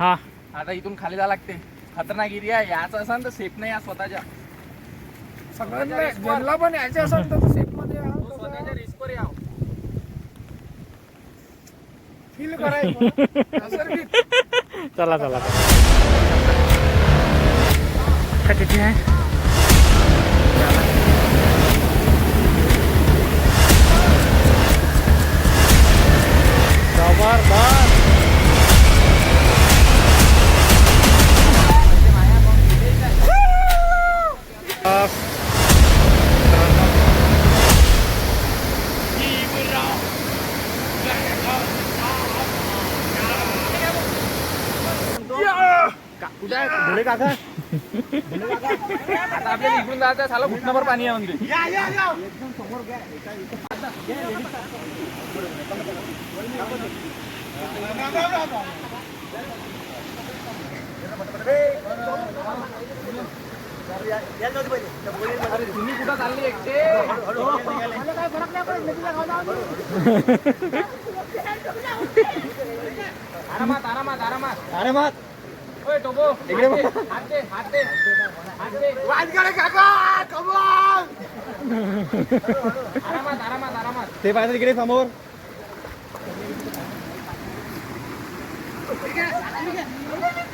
हा. आता इथून खाली जावं लागते. खतरनाक एरिया याचा असेल तर सेफ नाही या स्वतःच्या. सगळ्यांना ज्यांना पण यायचे असेल तर सेफमध्ये तो स्वतःच्या रिस्कवर याव. फील करायचं. असं की चला चला चला. किती आहे. जबरदस्त. काका? आता आपल्याला इकडून जायचं साला घुटणाभर पाणी आहे अरे तुम्ही कुठं चालली एकटे? आरामात आरामात आरामात. आरामात. ते पाहिजे इकडे समोर.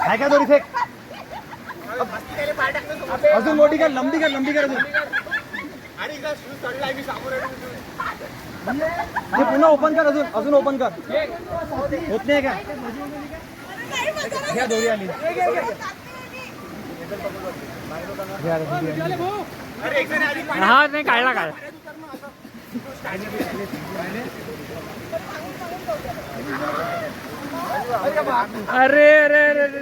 काय काय दोरी फेक अजून मोठी कर लंबी कर लंबी कर अजून. हे पुन्हा ओपन कर अजून अजून ओपन कर. होत नाही का? घ्या दोरी आली. हा नाही काढला अरे अरे अरे अरे.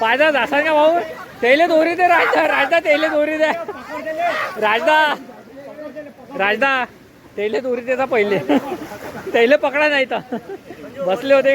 पायदा जासा का भाऊ? तेले दोरी दे राजदा राजदा तेले दोरी दे. राजदा राजदा तेले दोरी देता पहिले. तेले पकडा नाही तर. बसले होते.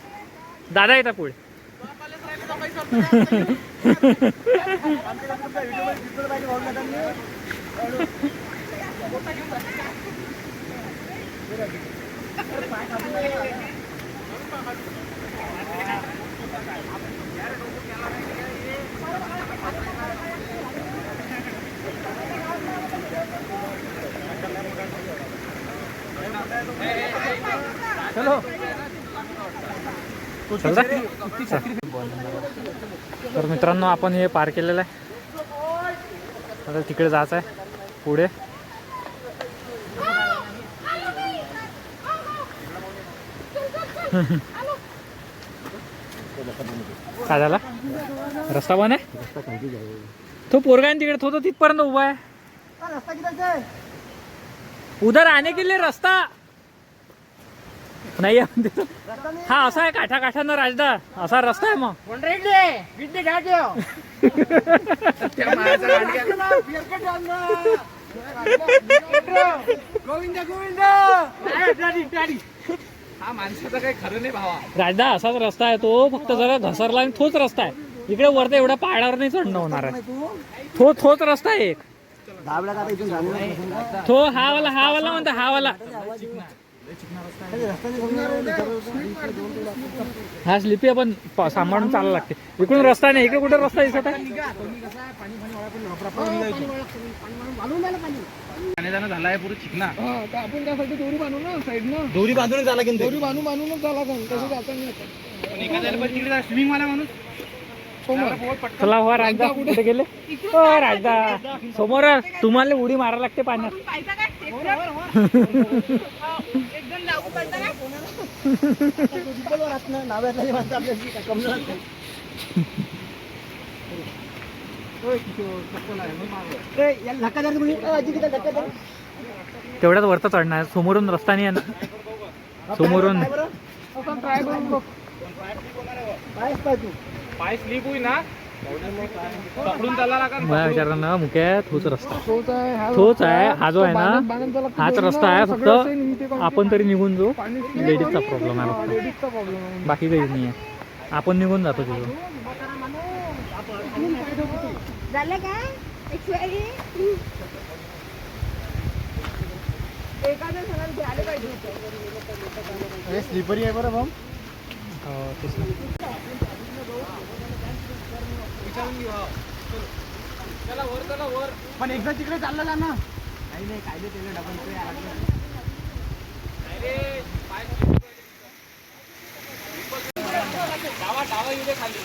दादा येतात पुढे. चलो. तर मित्रांनो आपण हे पार केलेलं आहे. आता तिकडे जायचं आहे पुढे. काय झाला? रस्ता बन आहे? तो पोरगा तिकडे तो तिथपर्यंत उभा आहे. उधर आने के लिए रस्ता. नाही. हा असा आहे काठा काठानं राजदा. असा रस्ता आहे मग. गोविंद गोविंद. हा माणसाचं काही खरं नाही भावा. राजदा असाच रस्ता आहे तो. फक्त जरा घसरला आणि तोच रस्ता आहे. इकडे वरती एवढा पाडावर नाही चढणं होणार आहे. तू तो तोच रस्ता आहे एक? तो हा वाला हा वाला म्हणता हा वाला. हा स्लिपी आपण सांभाळून चालायला लागते. इकडून रस्ता नाही इकडे कुठे रस्ता दिसत आहे? पाणी जाणं झालं आहे पुढे चिकना आपण त्यासाठी दोरी बांधू ना साईडनं दोरी बांधूनच झाला की दोरी बांधून बांधूनच झाला का तसं जाता नाही तिकडे स्विमिंग वाला म्हणून चला हो राजदा कुठे? गेले? हो राजदा. समोर तुम्हाला उडी मारायला लागते पाण्यात. तेवढ्याच वरता चढणार. समोरून रस्ता नाही समोरून. काय बरं? पाय होईल ना. पकडून चालला लागेल माझ्या विचारांना मुख्य तोच रस्ता. तोच आहे, हा आहे हा जो आहे ना हाच रस्ता आहे ना, फक्त का? आपण तरी निघून जाऊ. लेडीजचा प्रॉब्लेम आहे फक्त. आहे बाकी काही नाही आहे आपण निघून जातो तिथून. झालं का? एक्सपायरी एखादं सगळं घ्यायला हे हो, तेच ना. पण एकदा तिकडे चाललं जा ना नाही नाही कायदे केले डबल डावा डावा येऊ दे खाली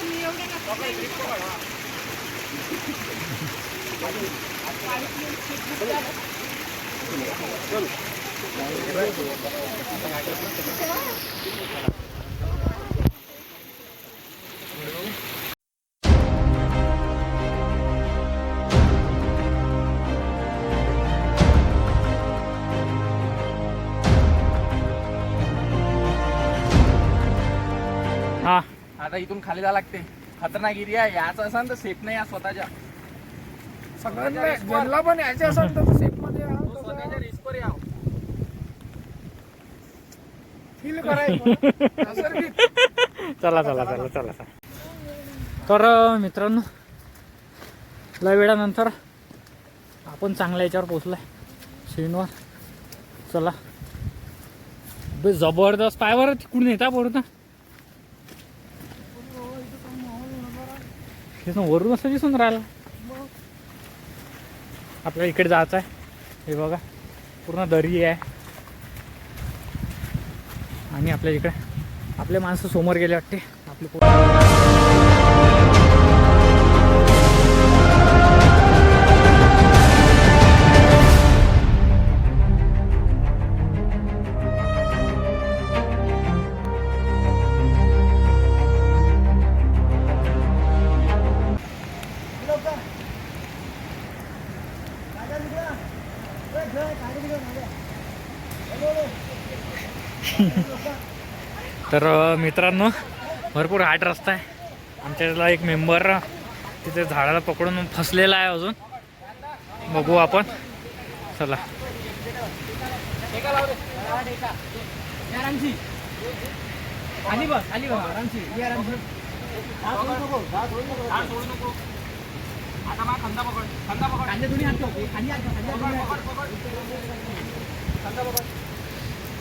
मी एवढे हा. आता इथून खाली जावं लागते. खतरनाक एरिया याचा असाल तर सेफ नाही या स्वतःच्या. सगळ्यांना ज्यांना पण यायचे असेल तर सेफमध्ये या. तो स्वतःच्या रिस्कवर या फील करायचं. नैसर्गिक. चला चला चला चला चला. तर मित्रांनो लय वेळानंतर आपण चांगल्या याच्यावर पोचलोय श्रीनवर चला. बे जबरदस्त पायवर तिकडून येता पडू ना तेच ना वरून असं दिसून राहिलं. आपल्याला इकडे जायचं आहे. हे बघा पूर्ण दरी आहे. आणि आपल्या इकडे आपले माणसं समोर गेले वाटते. आपले तर मित्रांनो भरपूर हार्ड रस्ता आहे. आमच्याला एक मेंबर तिथे झाडाला पकडून फसलेला आहे अजून. बघू आपण. चला.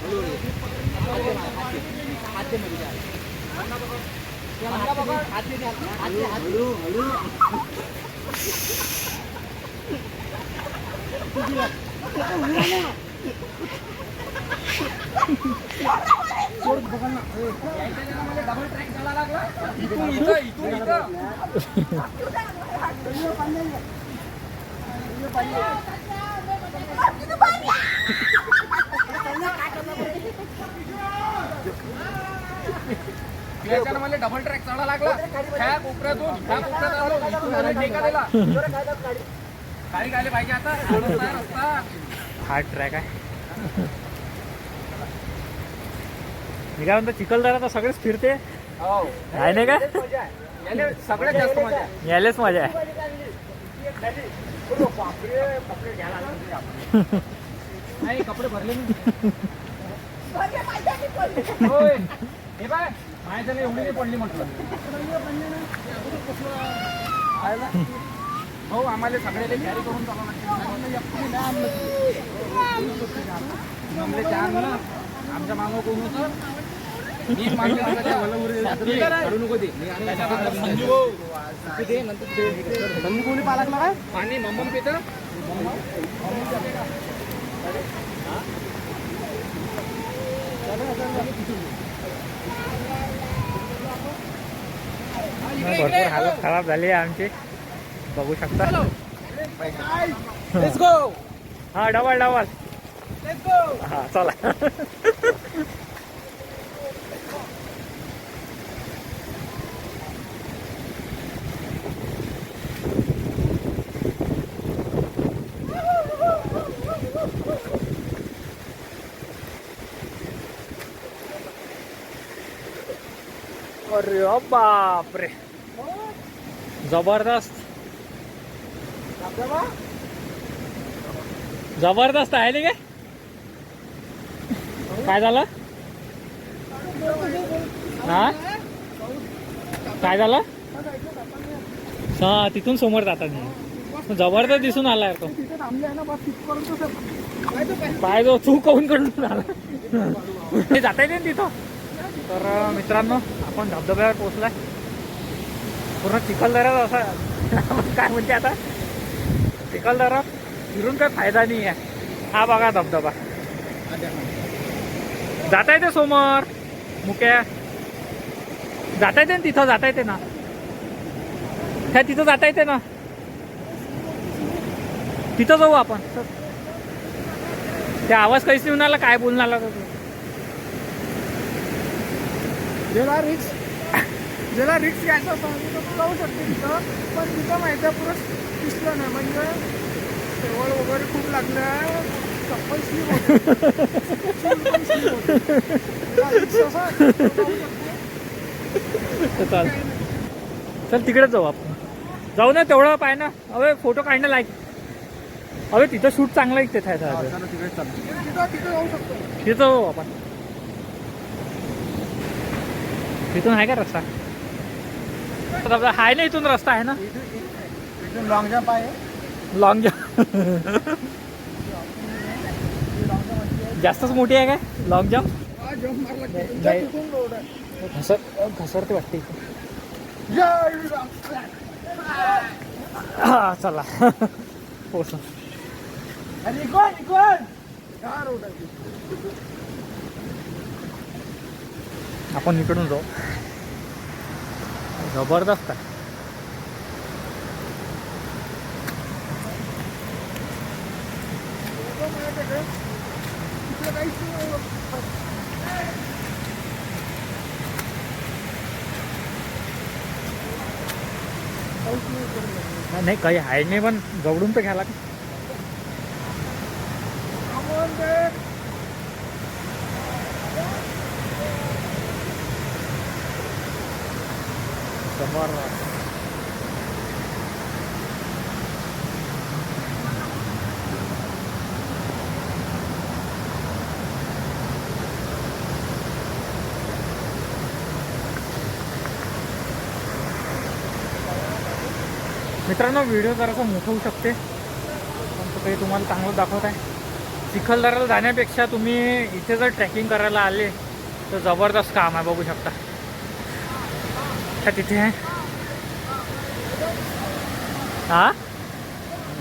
इथून इथं इथून इथं याच्यानं मला डबल ट्रॅक चढा लागला. ह्या कोपऱ्यातून ह्या कोपऱ्यात आलो. इथून मला दिला पाहिजे आता. रस्ता आहे, रस्ता. हार्ड ट्रॅक आहे. मी काय म्हणतो चिखलदरा तर सगळेच फिरते? हो. आहे नाही का? सगळ्यात जास्त मजा आहे. यायलाच मजा आहे. नाही कपडे भरले मी. हे बाय माझ्या एवढी नाही पडली म्हटलं हो आम्हाला सगळ्याला कॅरी करून चालवं ना आमच्या मागं कोण होतं मी मागे नको ते आणि कोणी पाहा लागला काय पाणी मम्मम पितं. भरपूर हालत खराब झाली आहे आमची. बघू शकता. हा डबल डबल. हा चला. अरे बापरे. जबरदस्त. जबरदस्त आहे ना काय काय झालं? हा? काय झालं? हा तिथून समोर जातात जबरदस्त दिसून आला तो. पाय जो तू काऊन कडून आला. हे जाता येते ना तिथं? तर मित्रांनो आपण धबधब्यावर पोहोचलाय. पूर्ण चिखलदऱ्यात असा काय म्हणते आता? चिखलदरा फिरून काय फायदा नाही आहे. हा बघा धबधबा. जाता येते समोर मुक्या. जाता येते ना तिथं जाता येते ना. त्या तिथं जाता येते ना? तिथं जाऊ आपण. त्या आवाज काहीच नाही आला काय बोलणार आला ज्याला रिक्स ज्याला रिक्स घ्यायचा सांगितलं तर तू जाऊ शकते तिथं पण तिथं माहिती आहे पुरं दिसलं नाही. म्हणजे शेवळ वगैरे खूप लागलं चप्पल स्लीप होते. चाल चल तिकडेच जाऊ आपण. जाऊ ना तेवढं पाय ना. अवे फोटो काढणं लायक अवे तिथं शूट चांगलं आहे तिथे तिथं तिथं जाऊ शकतो. तिथं जाऊ आपण. तिथून आहे का रस्ता? धबधबा आहे ना इथून रस्ता आहे ना? इथून लॉंग जम्प आहे. लॉंग जम्प जास्तच मोठी आहे काय? लॉंग जम्प घसर घसरते वाटते. हा चला. पोचू अरे निकोन निकोन हा रोड आहे आपण इकडून जाऊ. जबरदस्त आहे. नाही. नाही काही आहे नाही पण जवळून तर घ्यायला मित्रांनो व्हिडिओ जरासा मोठं होऊ शकते. पण काही तुम्हाला चांगलं दाखवत आहे. चिखलदऱ्याला जाण्यापेक्षा तुम्ही इथे जर ट्रॅकिंग करायला आले तर जबरदस्त काम आहे बघू शकता. का तिथे आहे. हा?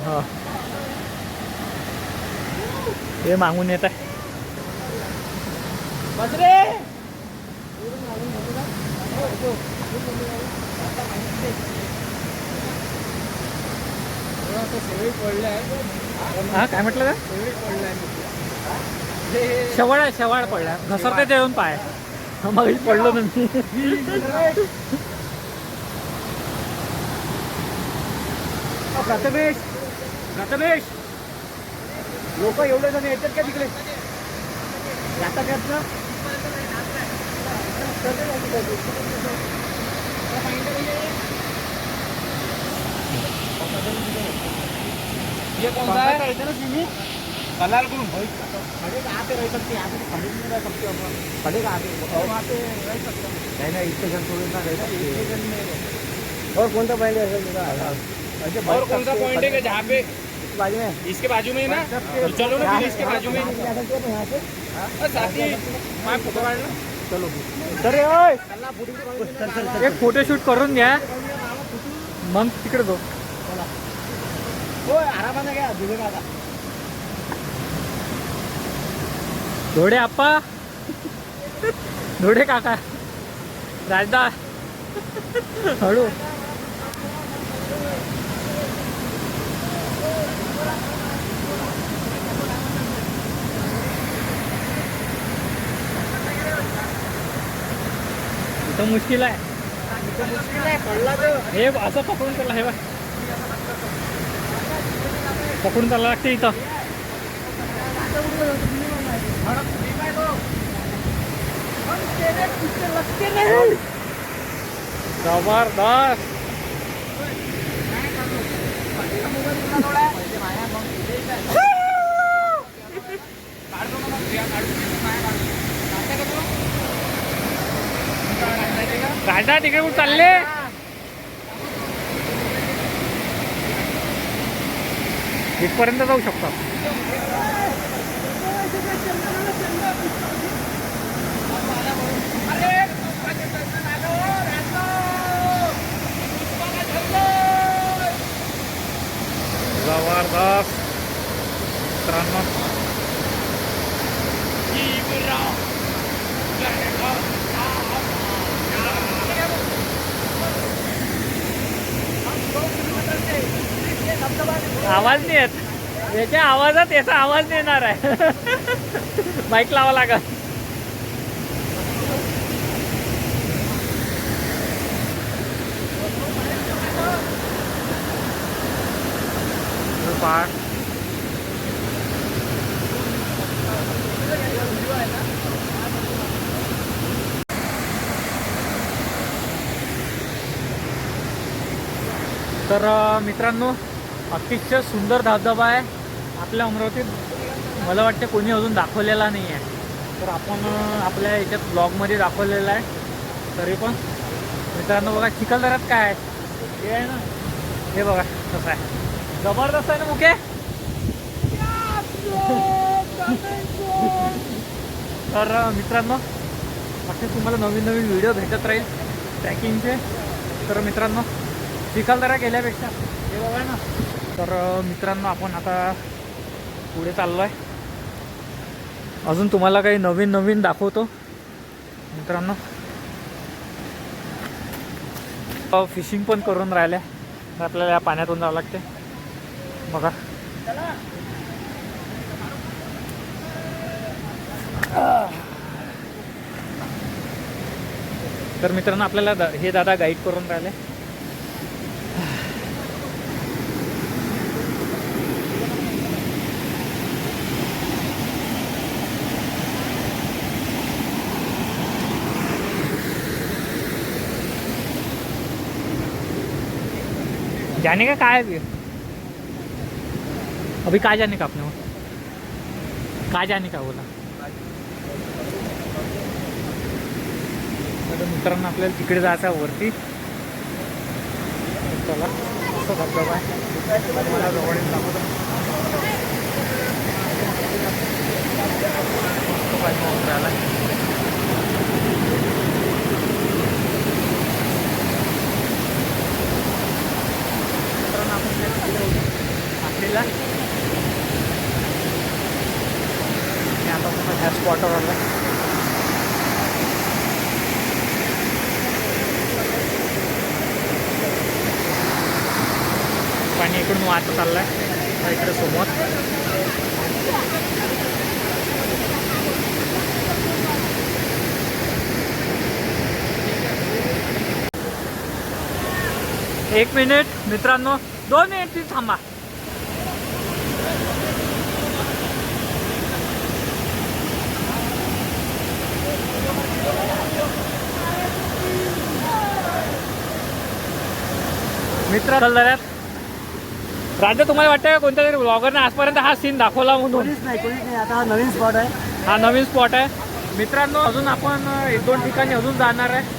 हो. हे मागून येत आहे. हा काय म्हटलं का? शेवाळ आहे शेवाळ पडला. घसरते जेवण पाय. मग पडलो ना प्रथमेश प्रथमेश. लोक एवढे जण येतात का तिकडे? आता यात ना ये कौन सा है? खड़े कहाँ पे रह सकते यहाँ पे खड़े नहीं रह सकते खड़े पे वहाँ पे रह सकते नहीं नहीं स्टेशन थोड़ी ना रह स्टेशन में और कौन सा पॉइंट है और कौन सा पॉइंट है कि जहाँ पे बाजू में? इसके बाजू में ही ना? चलो ना इसके बाजू में पकड़ ना चलो अरे ओय एक फोटोशूट करून घ्या। मग तिकडे जाऊ हो आरामाने घ्या दिवे काका धोडे आप्पा. धोडे काका. राजदा. हळू. इथं मुश्किल आहे. हे असं पकडून चालला हे बघ. पकडून चालला लागते इथं. जबरदस्त. राजा तिकडे कुठे चालले? इथपर्यंत जाऊ शकतात जबरदस्त. मित्रांनो आवाज नाही येत. याच्या आवाजात याचा आवाज नाही येणार आहे. बाईक लावा लागत तर मित्रांनो अतिशय सुंदर धबधबा आहे. आपल्या अमरावतीत मला वाटते कोणी अजून दाखवलेला नाही आहे. तर आपण आपल्या याच्यात ब्लॉगमध्ये दाखवलेला आहे. तरी पण मित्रांनो बघा चिखलदऱ्यात काय आहे? हे आहे ना? हे बघा कसं आहे. जबरदस्त आहे ना मुके? तर मित्रांनो असे तुम्हाला नवीन नवीन व्हिडिओ भेटत राहील. ट्रॅकिंगचे तर मित्रांनो चिखलदरा गेल्यापेक्षा तर मित्रांनो आपण आता पुढे चाललो आहे अजून तुम्हाला काही नवीन नवीन दाखवतो. मित्रांनो. फिशिंग पण करून राहिल्या. आपल्याला या पाण्यातून जावं लागते. बघा. तर मित्रांनो आपल्याला हे दादा गाईड करून राहिले. जाने का कहा है अभी अभी कहा जाने का आपने वो? कहा जाने का बोला तर मित्रांनो आपल्याला तिकडे जायचं आहे वरती चला असं धबधबा आहे तुम्हाला जवळील दाखवतो. मस्त पाणी वाहून राहिला. मित्रांनो आपण काय चाललो होतो आखरीला आपल्याला आता पुन्हा ह्या स्पॉटवर आला. पाणी इकडून वाहत चाललंय इकडे सोबत एक मिनिट मित्रांनो. दोन मिनिट थांबा मित्र राजा तुम्हाला वाटतं का कोणत्या तरी ब्लॉगरने आजपर्यंत हा सीन दाखवला म्हणून? कोणीच नाही कोणीच नाही. आता हा नवीन स्पॉट आहे. हा नवीन स्पॉट आहे. मित्रांनो अजून आपण एक दोन ठिकाणी अजून जाणार आहे.